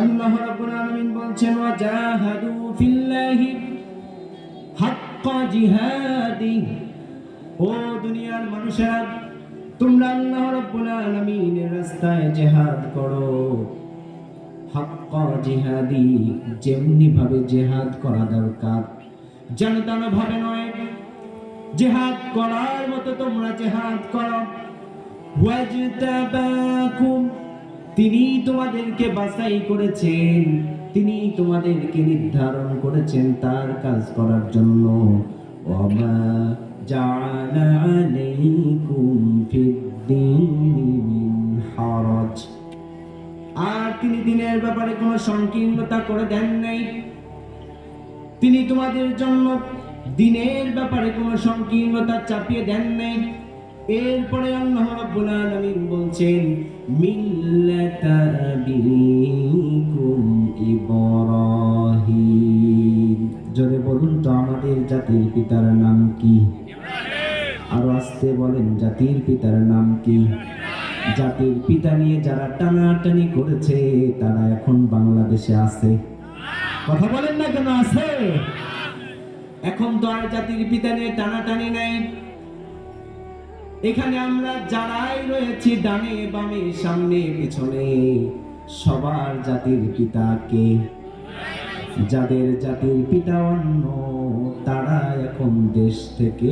আল্লাহ রাব্বুল আলামিন বলছেন ওয়া জাহাদু ফিল্লাহি হাক্কা জিহাদি। ও দুনিয়ার মানুষেরা, তোমরা আল্লাহ রাব্বুল আলামিনের রাস্তায় জিহাদ করো। হাক্কা জিহাদি যেমনি ভাবে জিহাদ করা দরকার যেন তেন ভাবে নয়। জিহাদ করার মতো তোমরা জিহাদ করো। ওয়াজতাবাকুম তিনি তোমাদেরকে বাছাই করেছেন তিনি তোমাদেরকে নির্ধারণ করেছেন তার কাজ করার জন্য। আর তিনি দিনের ব্যাপারে কোনো সংকীর্ণতা করে দেন নাই। তিনি তোমাদের জন্য দিনের ব্যাপারে কোনো সংকীর্ণতা চাপিয়ে দেন নাই। এরপরে আল্লাহ বলছেন মিল্লাতা আবিকুম ইব্রাহিম। জোরে বলুন তো, আমাদের জাতির পিতার নাম কি? আরও আসতে বলেন, জাতির পিতার নাম কি? জাতির পিতা নিয়ে যারা টানাটানি করেছে, তারা এখন বাংলাদেশে আছে। কথা বলেন না কেন, আছে? এখন তো আর জাতির পিতা নিয়ে টানাটানি নাই। এখানে আমরা যারাই রয়েছি ডানে বামে, সামনে, পিছনে, সবার জাতির পিতাকে যাদের জাতির পিতা অন্য, তারা এখন দেশ থেকে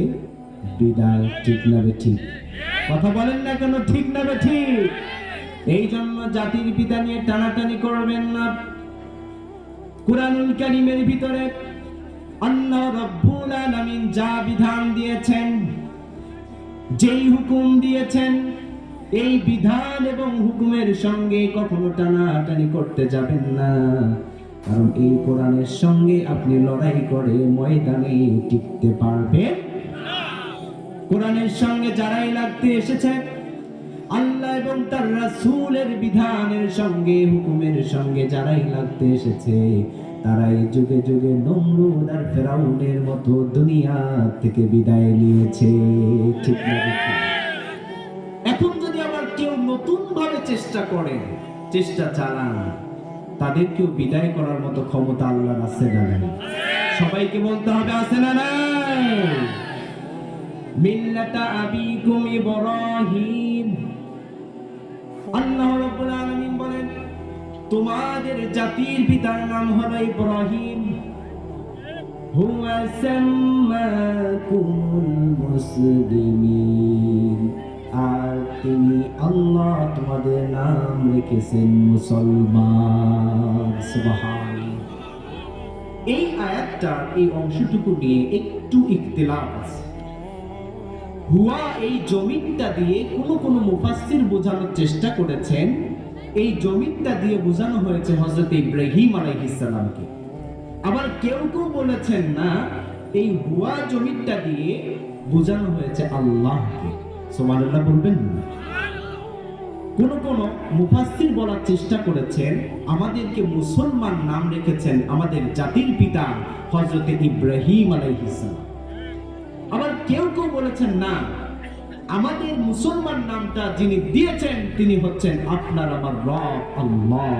বিদায়, ঠিক না ঠিক? কথা বলেন না কেন, ঠিক না ঠিক? এই জন্য জাতির পিতা নিয়ে টানাটানি করবেন না। কোরআনুল কারিমের ভিতরে আল্লাহ রব্বুল আলামিন যা বিধান দিয়েছেন যেই হুকুম দিয়েছেন, এই বিধান এবং হুকুমের সঙ্গে কখনো টানাটানি করতে যাবেন না। কারণ এই কোরআনের সঙ্গে আপনি লড়াই করে ময়দানে টিকতে পারবেন। কোরআনের সঙ্গে যারাই লাগতে এসেছে, আল্লাহ এবং তার রাসূলের বিধানের সঙ্গে, হুকুমের সঙ্গে যারাই লাগতে এসেছে তারাই যুগে যুগে নমরুদ আর ফেরাউনের মতো দুনিয়া থেকে বিদায় নিয়েছে। ঠিক না এখন যদি আবার কেউ নতুন ভাবে চেষ্টা করে, চেষ্টা চালান, তাদেরকেও বিদায় করার মতো ক্ষমতা আল্লাহর আছে না নাই? সবাইকে বলতে হবে, আছে না নাই? মিল্লাতা আবিকুম ইব্রাহিম। আল্লাহ রাব্বুল আলামিন বলেন তোমাদের জাতির পিতার নাম হলো ইব্রাহিম। আর তিনি আল্লাহ তোমাদের নাম মুসলমান। এই আয়াতটার এই অংশটুকু নিয়ে একটু আছে। হুয়া এই জমিনটা দিয়ে কোনো কোনো মুফাসসির বোঝানোর চেষ্টা করেছেন এই জমিনটা দিয়ে বোঝানো হয়েছে হজরত ইব্রাহিম আলাইহিস সালামকে। আবার কেউ কেউ বলেছেন না, এই হুয়া জমিনটা দিয়ে বোঝানো হয়েছে আল্লাহকে। সুবহানাল্লাহ বলবেন না। কোন কোন মুফাসসির বলার চেষ্টা করেছেন, আমাদেরকে মুসলমান নাম রেখেছেন আমাদের জাতির পিতা হযরত ইব্রাহিম আলাইহিস সালাম। আবার কেউ কেউ বলেছেন না আমাদের মুসলমান নামটা যিনি দিয়েছেন, তিনি হচ্ছেন আপনার আমার রব, আল্লাহ।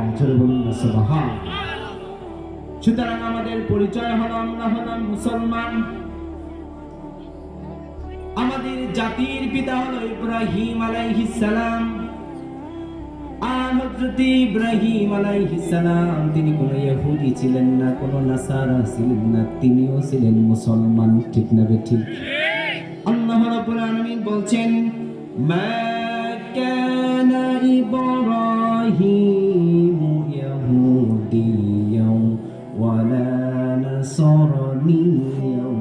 সুতরাং আমাদের পরিচয় হলো, আমরা হলাম মুসলমান। আমাদের জাতির পিতা হলো ইব্রাহিম আলাইহিস সালাম। আর ইব্রাহিম আলাইহিস সালাম, তিনি কোনো ইহুদি ছিলেন না, কোনো নাসারা ছিলেন না, তিনিও ছিলেন মুসলমান, ঠিক না ঠিক? রাব্বুল আলামিন বলছেন মা কানা ইব্রাহিম ইয়াহুদিয়াও ওয়ালা নাসারানিয়াও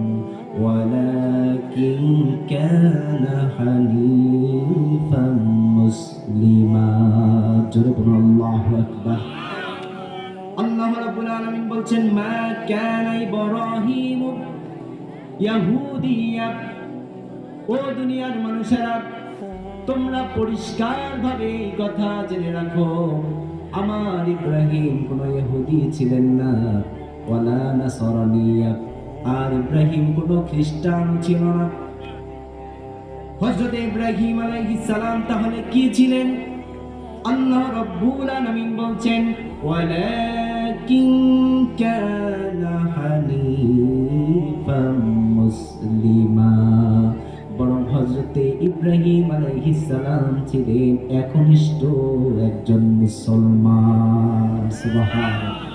ولكن كان حنيفا مسلما جرب الله أكبر আল্লাহ রাব্বুল আলামিন বলছেন মা কানা ইব্রাহিম ইয়াহুদিয়া ও দুনিয়ার মানুষেরা, তোমরা পরিষ্কার ভাবে এই কথা জেনে রাখো। আমার ইব্রাহিম কোন ইহুদি ছিলেন না, ওয়ালা নাসরানিয়া আর ইব্রাহিম কোন খ্রিস্টান ছিল না। হযরত ইব্রাহিম আলাইহিস সালাম তাহলে কি ছিলেন? আল্লাহ রব্বুল আলামিন বলছেন, ওয়ালাকিন কানা ইব্রাহিম আলাইহি সালাম ছিলেন একনিষ্ঠ একজন মুসলমান সুবহানাল্লাহ।